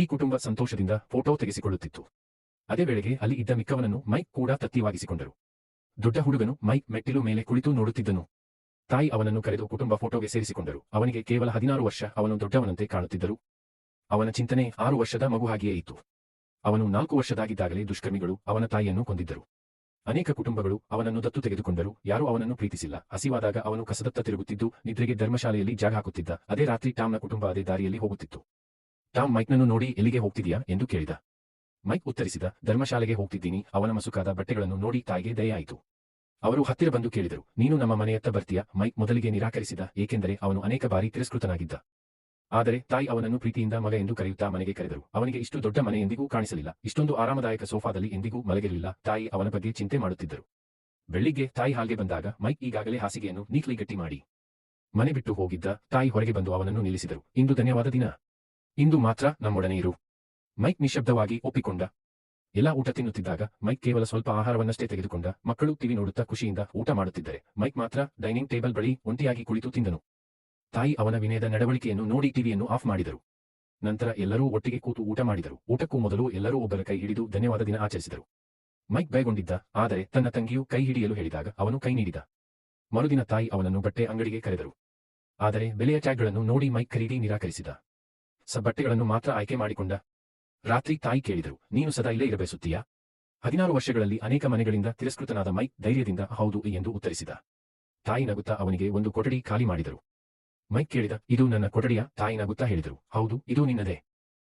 ಈ ಕುಟುಂಬ ಸಂತೋಷದಿಂದ ಫೋಟೋ ತೆಗೆಸಿಕೊಳ್ಳುತ್ತಿತ್ತು. ಅದೇ ವೇಳೆಗೆ ಅಲ್ಲಿ ಇದ್ದ ಮಿಕ್ಕವನನ್ನು ಮೈಕ್ ಕೂಡ ತತ್ತಿವಾಗಿಸಿಕೊಂಡರು ದೊಡ್ಡ ಹುಡುಗನು ಮೈಕ್ ಮೆಟ್ಟಿಲು ಮೇಲೆ ಕುಳಿತು ನೋಡುತ್ತಿದ್ದನು. ತಾಯಿ ಅವನನ್ನು ಕರೆದು ಕುಟುಂಬ ಫೋಟೋಗೆ ಸೇರಿಸಿಕೊಂಡರು. ಅವನಿಗೆ ಕೇವಲ ಹದಿನಾರು ವರ್ಷ, ಅವನು ದೊಡ್ಡವನಂತೆ ಕಾಣುತ್ತಿದ್ದರು. ಅವನ ಚಿಂತನೆ ಆರು ವರ್ಷದ ಮಗು ಹಾಗೆಯೇ ಇತ್ತು. ಅವನು ನಾಲ್ಕು ವರ್ಷದಾಗಿದ್ದಾಗಲೇ ದುಷ್ಕರ್ಮಿಗಳು ಅವನ ತಾಯಿಯನ್ನು ಕೊಂದಿದ್ದರು. ಅನೇಕ ಕುಟುಂಬಗಳು ಅವನನ್ನು ದತ್ತು ತೆಗೆದುಕೊಂಡರು. ಯಾರೂ ಅವನನ್ನು ಪ್ರೀತಿಸಿಲ್ಲ. ಹಸಿವಾದಾಗ ಅವನು ಕಸದತ್ತ ತಿರುಗುತ್ತಿದ್ದು, ನಿದ್ರೆಗೆ ಧರ್ಮಶಾಲೆಯಲ್ಲಿ ಜಾಗ ಹಾಕುತ್ತಿದ್ದ. ಅದೇ ರಾತ್ರಿ ಟಾಮ್ನ ಕುಟುಂಬ ಅದೇ ದಾರಿಯಲ್ಲಿ ಹೋಗುತ್ತಿತ್ತು. ಟಾಮ್ ಮೈಕ್ನನ್ನು ನೋಡಿ ಎಲ್ಲಿಗೆ ಹೋಗ್ತಿದ್ಯಾ ಎಂದು ಕೇಳಿದ. ಮೈಕ್ ಉತ್ತರಿಸಿದ, ಧರ್ಮಶಾಲೆಗೆ ಹೋಗ್ತಿದ್ದೀನಿ. ಅವನ ಮಸುಕಾದ ಬಟ್ಟೆಗಳನ್ನು ನೋಡಿ ತಾಯಿಗೆ ದಯೆಯಾಯಿತು. ಅವರು ಹತ್ತಿರ ಬಂದು ಕೇಳಿದರು, ನೀನು ನಮ್ಮ ಮನೆಯತ್ತ ಬರ್ತೀಯ? ಮೈಕ್ ಮೊದಲಿಗೆ ನಿರಾಕರಿಸಿದ, ಏಕೆಂದರೆ ಅವನು ಅನೇಕ ಬಾರಿ ತಿರಸ್ಕೃತನಾಗಿದ್ದ. ಆದರೆ ತಾಯಿ ಅವನನ್ನು ಪ್ರೀತಿಯಿಂದ ಮಗ ಎಂದು ಕರೆಯುತ್ತಾ ಮನೆಗೆ ಕರೆದರು. ಅವನಿಗೆ ಇಷ್ಟು ದೊಡ್ಡ ಮನೆ ಎಂದಿಗೂ ಕಾಣಿಸಲಿಲ್ಲ, ಇಷ್ಟೊಂದು ಆರಾಮದಾಯಕ ಸೋಫಾದಲ್ಲಿ ಎಂದಿಗೂ ಮಲಗಿರಲಿಲ್ಲ, ತಾಯಿ ಅವನ ಬಗ್ಗೆ ಚಿಂತೆ ಮಾಡುತ್ತಿದ್ದರು. ಬೆಳಿಗ್ಗೆ ತಾಯಿ ಹಾಗೆ ಬಂದಾಗ, ಮೈಕ್ ಈಗಾಗಲೇ ಹಾಸಿಗೆಯನ್ನು ನೀಕ್ಲಿ ಗಟ್ಟಿ ಮಾಡಿ ಮನೆ ಬಿಟ್ಟು ಹೋಗಿದ್ದ ತಾಯಿ ಹೊರಗೆ ಬಂದು ಅವನನ್ನು ನಿಲ್ಲಿಸಿದರು. ಇಂದು ಧನ್ಯವಾದ ದಿನ. ಇಂದು ಮಾತ್ರ ನಮ್ಮೊಡನೆ ಇರು. ಮೈಕ್ ನಿಶಬ್ದವಾಗಿ ಒಪ್ಪಿಕೊಂಡ. ಎಲ್ಲಾ ಊಟ ತಿನ್ನುತ್ತಿದ್ದಾಗ ಮೈಕ್ ಕೇವಲ ಸ್ವಲ್ಪ ಆಹಾರವನ್ನಷ್ಟೇ ತೆಗೆದುಕೊಂಡ. ಮಕ್ಕಳು ಟಿವಿ ನೋಡುತ್ತಾ ಖುಷಿಯಿಂದ ಊಟ ಮಾಡುತ್ತಿದ್ದರೆ ಮೈಕ್ ಮಾತ್ರ ಡೈನಿಂಗ್ ಟೇಬಲ್ ಬಳಿ ಒಂಟಿಯಾಗಿ ಕುಳಿತು ತಿಂದನು. ತಾಯಿ ಅವನ ವಿನಯದ ನಡವಳಿಕೆಯನ್ನು ನೋಡಿ ಟಿವಿಯನ್ನು ಆಫ್ ಮಾಡಿದರು. ನಂತರ ಎಲ್ಲರೂ ಒಟ್ಟಿಗೆ ಕೂತು ಊಟ ಮಾಡಿದರು. ಊಟಕ್ಕೂ ಮೊದಲು ಎಲ್ಲರೂ ಒಬ್ಬರ ಕೈ ಹಿಡಿದು ಧನ್ಯವಾದ ದಿನ ಆಚರಿಸಿದರು. ಮೈಕ್ ಬೈಗೊಂಡಿದ್ದ ಆದರೆ ತನ್ನ ತಂಗಿಯು ಕೈ ಹಿಡಿಯಲು ಹೇಳಿದಾಗ ಅವನು ಕೈ ನೀಡಿದ. ಮರುದಿನ ತಾಯಿ ಅವನನ್ನು ಬಟ್ಟೆ ಅಂಗಡಿಗೆ ಕರೆದರು. ಆದರೆ ಬೆಲೆಯ ಟ್ಯಾಗ್ಗಳನ್ನು ನೋಡಿ ಮೈಕ್ ಖರೀದಿ ನಿರಾಕರಿಸಿದ. ಸ ಮಾತ್ರ ಆಯ್ಕೆ ಮಾಡಿಕೊಂಡ. ರಾತ್ರಿ ತಾಯಿ ಕೇಳಿದರು, ನೀನು ಸದಾ ಇಲ್ಲೇ ಇರಬಯಸುತ್ತೀಯಾ ಹದಿನಾರು ವರ್ಷಗಳಲ್ಲಿ ಅನೇಕ ಮನೆಗಳಿಂದ ತಿರಸ್ಕೃತನಾದ ಮೈಕ್ ಧೈರ್ಯದಿಂದ ಹೌದು ಎಂದು ಉತ್ತರಿಸಿದ. ತಾಯಿ ನಗುತ್ತಾ ಅವನಿಗೆ ಒಂದು ಕೊಠಡಿ ಖಾಲಿ ಮಾಡಿದರು. ಮೈಕ್ ಕೇಳಿದ, ಇದು ನನ್ನ ಕೊಠಡಿಯ? ತಾಯಿ ನಗುತ್ತಾ ಹೇಳಿದರು, ಹೌದು, ಇದು ನಿನ್ನದೇ.